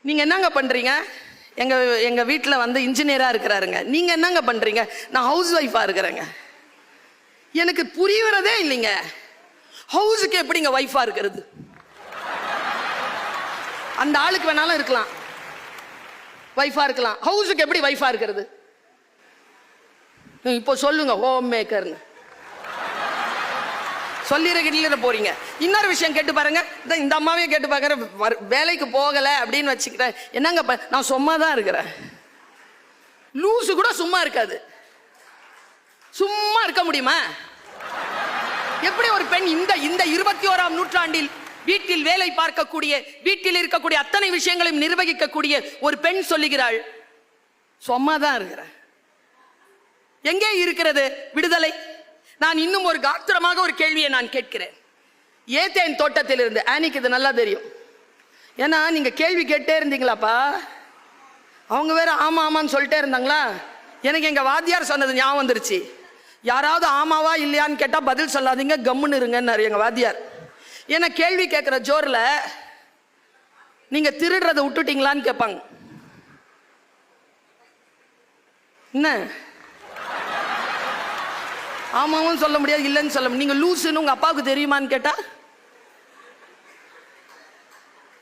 நீங்க என்னங்க பண்றீங்க? எங்க எங்க வீட்டில் வந்து இன்ஜினியரா இருக்கிறாருங்க. நீங்க என்னங்க பண்றீங்க? நான் ஹவுஸ் ஒய்ஃபா இருக்கிறேங்க. எனக்கு புரியறதே இல்லைங்க. ஹவுஸுக்கு எப்படிங்க ஒய்ஃபா இருக்கிறது? அந்த ஆளுக்கு வேணாலும் இருக்கலாம். ஒய்ஃபா இருக்கலாம். ஹவுஸுக்கு எப்படி ஒய்ஃபா இருக்கிறது? இப்போ சொல்லுங்க ஹோம் மேக்கர்னு சொல்லிருக்கிட்டு போறீங்க? இன்னொரு விஷயம் கேட்டு பாருங்க. இந்த அம்மாவையும் அம்மாவே கேட்டு பாக்குற வேலைக்கு போகல அப்படின்னு வச்சுக்கிறேன் என்னங்க நான் சும்மா தான் இருக்கிறேன். லூசு கூட சும்மா இருக்காது. சும்மா இருக்க முடியுமா? எப்படி ஒரு பெண் இந்த இந்த இருபத்தி ஓராம் நூற்றாண்டில் வீட்டில் வேலை பார்க்கக்கூடிய வீட்டில் இருக்கக்கூடிய அத்தனை விஷயங்களையும் நிர்வகிக்கக்கூடிய ஒரு பெண் சொல்லுகிறாள் சும்மா தான் இருக்கிறேன். எங்கே இருக்கிறது? விடுதலை. நான் இன்னும் ஒரு காத்திரமாக ஒரு கேள்வியை நான் கேட்கிறேன். ஏத்தேன் தோட்டத்தில் இருந்து ஆனிக்கு இது நல்லா தெரியும். ஏன்னா நீங்க கேள்வி கேட்டே இருந்தீங்களாப்பா? அவங்க வேற ஆமா ஆமான்னு சொல்லிட்டே இருந்தாங்களா? எனக்கு எங்க வாத்தியார் சொன்னது ஞாபகம் வந்துருச்சு. யாராவது ஆமாவா இல்லையான்னு கேட்டா பதில் சொல்லாதீங்க கம்முன்னு இருங்கன்னாரு எங்க வாத்தியார். ஏன்னா கேள்வி கேட்குற ஜோர்ல நீங்க திருடுறதை விட்டுட்டீங்களான்னு கேட்பாங்க. என்ன? ஆமாவும் சொல்ல முடியாது இல்லைன்னு சொல்ல முடியாது. நீங்க லூசுன்னு உங்க அப்பாவுக்கு தெரியுமான்னு கேட்டா?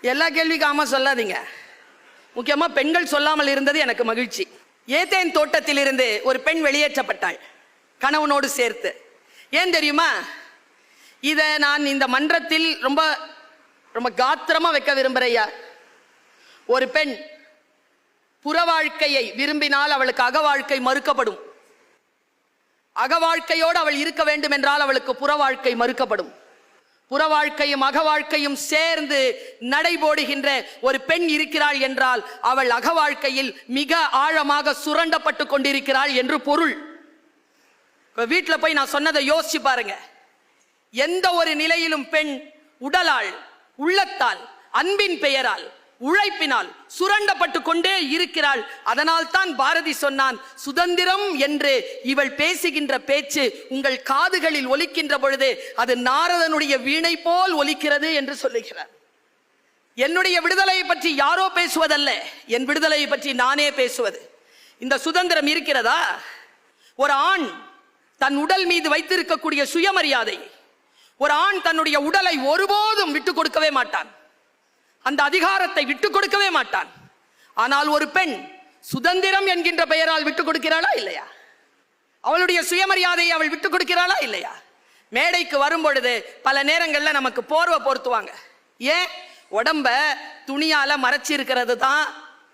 எல்லா கேள்விக்கும் ஆமா சொல்லாதீங்க. முக்கியமா பெண்கள் சொல்லாமல் இருந்தது எனக்கு மகிழ்ச்சி. ஏத்தேன் தோட்டத்தில் இருந்து ஒரு பெண் வெளியேற்றப்பட்டாள் கணவனோடு சேர்த்து. ஏன் தெரியுமா? இதை நான் இந்த மன்றத்தில் ரொம்ப ரொம்ப காத்திரமா வைக்க விரும்புறையா ஒரு பெண் புற வாழ்க்கையை விரும்பினால் அவளுக்கு அக வாழ்க்கை மறுக்கப்படும். அகவாழ்க்கையோடு அவள் இருக்க வேண்டும் என்றால் அவளுக்கு புற வாழ்க்கை மறுக்கப்படும். புற வாழ்க்கையும் அக வாழ்க்கையும் சேர்ந்து நடைபோடுகின்ற ஒரு பெண் இருக்கிறாள் என்றால் அவள் அக வாழ்க்கையில் மிக ஆழமாக சுரண்டப்பட்டு கொண்டிருக்கிறாள் என்று பொருள். வீட்டில் போய் நான் சொன்னதை யோசிச்சு பாருங்க. எந்த ஒரு நிலையிலும் பெண் உடலால் உள்ளத்தால் அன்பின் பெயரால் உழைப்பினால் சுரண்டப்பட்டு கொண்டே இருக்கிறாள். அதனால் தான் பாரதி சொன்னான் சுதந்திரம் என்று இவள் பேசுகின்ற பேச்சு உங்கள் காதுகளில் ஒலிக்கின்ற பொழுது அது நாரதனுடைய வீணை போல் ஒலிக்கிறது என்று சொல்லுகிறார். என்னுடைய விடுதலையை பற்றி யாரோ பேசுவதல்ல. என் விடுதலையை பற்றி நானே பேசுவது. இந்த சுதந்திரம் இருக்கிறதா? ஒரு ஆண் தன் உடல் மீது வைத்திருக்கக்கூடிய சுயமரியாதை ஒரு ஆண் தன்னுடைய உடலை ஒருபோதும் விட்டு கொடுக்கவே மாட்டான். அந்த அதிகாரத்தை விட்டு கொடுக்கவே மாட்டான். ஆனால் ஒரு பெண் சுதந்திரம் என்கின்ற பெயரால் விட்டு கொடுக்கிறாளா இல்லையா? அவளுடைய சுயமரியாதையை அவள் விட்டு கொடுக்கிறாளா இல்லையா? மேடைக்கு வரும் பொழுது பல நேரங்களில் நமக்கு போர்வை பொருத்துவாங்க. ஏன்? உடம்ப துணியால மறைச்சி இருக்கிறது தான்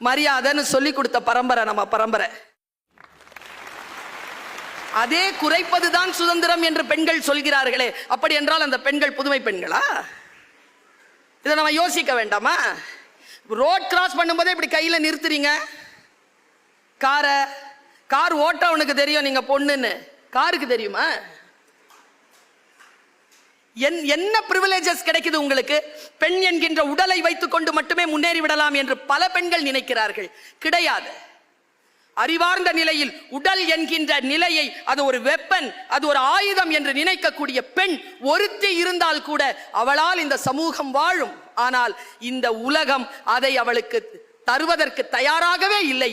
மரியாதைன்னு சொல்லி கொடுத்த பரம்பரை நம்ம பரம்பரை. அதே குறைப்பதுதான் சுதந்திரம் என்று பெண்கள் சொல்கிறார்களே. அப்படி என்றால் அந்த பெண்கள் புதுமை பெண்களா? இதை நம்ம யோசிக்க வேண்டாமா? ரோட் கிராஸ் பண்ணும்போதே இப்படி கையில் நிறுத்துறீங்க? காரை கார் ஓட்ட உனக்கு தெரியும் நீங்கள் பொண்ணுன்னு. காருக்கு தெரியுமா? என் என்ன ப்ரிவிலேஜஸ் கிடைக்குது உங்களுக்கு? பெண் என்கின்ற உடலை வைத்துக்கொண்டு மட்டுமே முன்னேறி விடலாம் என்று பல பெண்கள் நினைக்கிறார்கள். கிடையாது. அறிவார்ந்த நிலையில் உடல் என்கின்ற நிலையை அது ஒரு வெப்பன் அது ஒரு ஆயுதம் என்று நினைக்கக்கூடிய பெண் ஒருத்தி இருந்தால் கூட அவளால் இந்த சமூகம் வாழும். ஆனால் இந்த உலகம் அதை அவளுக்கு தருவதற்கு தயாராகவே இல்லை.